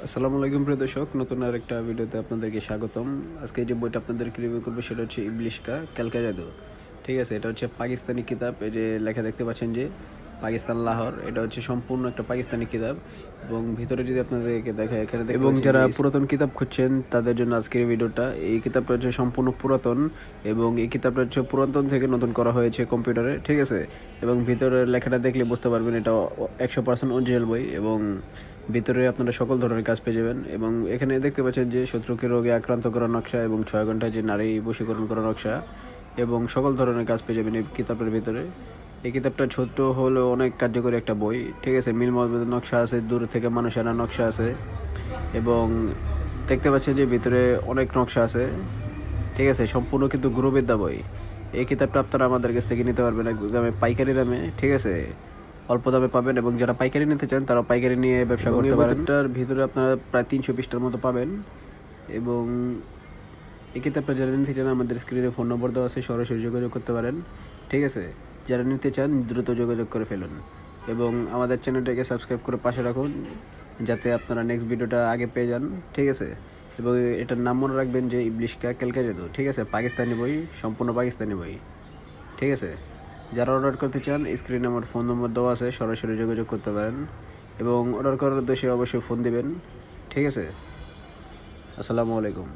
আসসালামু আলাইকুম প্রিয় দর্শক নতুন আর একটা ভিডিওতে আপনাদেরকে স্বাগতম। আজকে যে বইটা আপনাদেরকে রিভিউ করব সেটা হচ্ছে ইবলিশকা ক্যালকা জাদু। ঠিক আছে এটা হচ্ছে পাকিস্তানি কিতাব। এই যে লেখা দেখতে পাচ্ছেন যে পাকিস্তান লাহোর এটা হচ্ছে সম্পূর্ণ একটা পাকিস্তানি কিতাব। এবং ভিতরে যদি আপনাদেরকে দেখা এখানে এবং যারা পুরাতন কিতাব খুঁজছেন তাদের জন্য আজকের ভিডিওটা এই কিতাবটা হচ্ছে সম্পূর্ণ পুরাতন এবং এই কিতাবটা হচ্ছে পুরাতন থেকে নতুন করা হয়েছে কম্পিউটারে। ঠিক আছে এবং ভিতরের লেখাটা দেখলে বুঝতে পারবেন এটা একশো পার্সেন্ট অরিজিনাল বই এবং ভিতরে আপনারা সকল ধরনের কাজ পেয়ে যাবেন এবং এখানে দেখতে পাচ্ছেন যে শত্রুকে রোগে আক্রান্ত করার নকশা এবং ছয় ঘন্টায় যে নারী বশীকরণ করার নকশা এবং সকল ধরনের কাজ পেয়ে যাবেন এই কিতাবের ভিতরে। এই কিতাবটা ছোট্ট হলেও অনেক কার্যকরী একটা বই। ঠিক আছে, মিল মহম্মদের নকশা আছে, দূর থেকে মানুষ আনার নকশা আছে এবং দেখতে পাচ্ছেন যে ভিতরে অনেক নকশা আছে। ঠিক আছে, সম্পূর্ণ কিন্তু গুরুবিদ্যা বই এই কিতাবটা আপনারা আমাদের কাছ থেকে নিতে পারবেন এক দামে পাইকারি দামে। ঠিক আছে অল্প দামে পাবেন এবং যারা পাইকারি নিতে চান তারা পাইকারি নিয়ে ব্যবসা করতে পারেন। এটার ভিতরে আপনারা প্রায় তিনশো পৃষ্ঠার মতো পাবেন। এবং এই কিতাবটা যারা নিতে চান আমাদের স্ক্রিনে ফোন নম্বর দেওয়া আছে সরাসরি যোগাযোগ করতে পারেন। ঠিক আছে? যারা নিতে চান দ্রুত যোগাযোগ করে ফেলুন। এবং আমাদের চ্যানেলটাকে সাবস্ক্রাইব করে পাশে রাখুন যাতে আপনারা নেক্সট ভিডিওটা আগে পেয়ে যান। ঠিক আছে? এবং এটার নাম মনে রাখবেন যে ইবলিশকা কেলকা জাদু ঠিক আছে? পাকিস্তানি বই সম্পূর্ণ পাকিস্তানি বই। ঠিক আছে? যারা অর্ডার করতে চান স্ক্রিনে আমার ফোন নম্বর দেওয়া আছে, সরাসরি যোগাযোগ করতে পারেন। এবং অর্ডার করার উদ্দেশ্যে অবশ্যই ফোন দিবেন। ঠিক আছে? আসসালামু আলাইকুম।